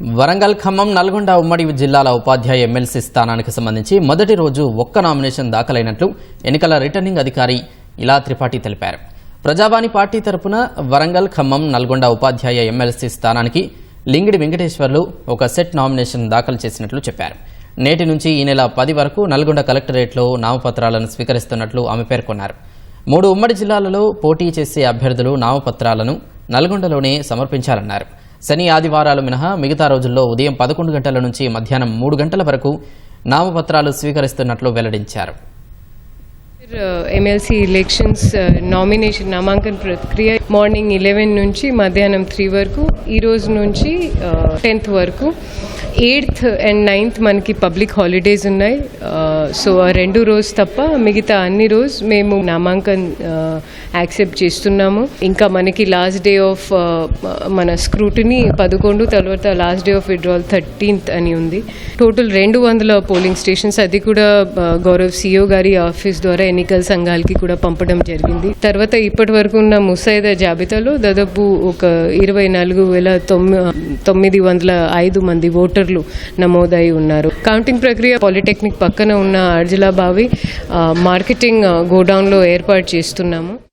వరంగల్ ఖమ్మం నల్గొండ ఉమ్మడి జిల్లాల ఉపాధ్యాయ ఎమ్మెల్సీ స్థానానికి సంబంధించి మొదటి రోజు ఒక్క నామినేషన్ దాఖలైనట్లు ఎన్నికల రిటర్నింగ్ అధికారి ఇలా త్రిపాఠి తెలిపారు. ప్రజావాణి పార్టీ తరపున వరంగల్ ఖమ్మం నల్గొండ ఉపాధ్యాయ ఎమ్మెల్సీ స్థానానికి లింగిడి వెంకటేశ్వర్లు ఒక సెట్ నామినేషన్ దాఖలు చేసినట్లు చెప్పారు. నేటి నుంచి ఈ నెల పది వరకు నల్గొండ కలెక్టరేట్లో నామపత్రాలను స్వీకరిస్తున్నట్లు ఆమె పేర్కొన్నారు. మూడు ఉమ్మడి జిల్లాలలో పోటీ చేసే అభ్యర్థులు నామపత్రాలను నల్గొండలోనే సమర్పించాలన్నారు. శని ఆదివారాలు మినహా మిగతా రోజుల్లో ఉదయం పదకొండు గంటల నుంచి మధ్యాహ్నం మూడు గంటల వరకు నామపత్రాలు స్వీకరిస్తున్నట్లు వెల్లడించారు. ఎమ్మెల్సీ ఎలక్షన్స్ నామినేషన్ నామాంకన ప్రక్రియ మార్నింగ్ ఇలెవెన్ నుంచి మధ్యాహ్నం త్రీ వరకు ఈ రోజు నుంచి uh, టెన్త్ వరకు ఎయిత్ అండ్ నైన్త్ మనకి పబ్లిక్ హాలిడేస్ ఉన్నాయి. Uh, సో ఆ రెండు రోజు తప్ప మిగతా అన్ని రోజు మేము నామాంకన్ యాక్సెప్ట్ చేస్తున్నాము. ఇంకా మనకి లాస్ట్ డే ఆఫ్ మన స్క్రూటినీ పదకొండు తర్వాత last day of withdrawal thirteenth అని ఉంది. టోటల్ రెండు వందల పోలింగ్ స్టేషన్స్. అది కూడా గౌరవ్ సిఇఓ గారి ఆఫీస్ ద్వారా ఎన్నికల సంఘాలకి కూడా పంపడం జరిగింది. తర్వాత ఇప్పటి వరకు ఉన్న ముసాయిదా జాబితాలో దాదాపు ఒక ఇరవై నాలుగు వేల తొమ్మి తొమ్మిది వందల ఐదు మంది ఓటర్లు నమోదై ఉన్నారు. కౌంటింగ్ ప్రక్రియ పాలిటెక్నిక్ పక్కన ఉన్న అర్జులాబావి ఆ, మార్కెటింగ్ గోడౌన్లో ఏర్పాటు చేస్తున్నాము.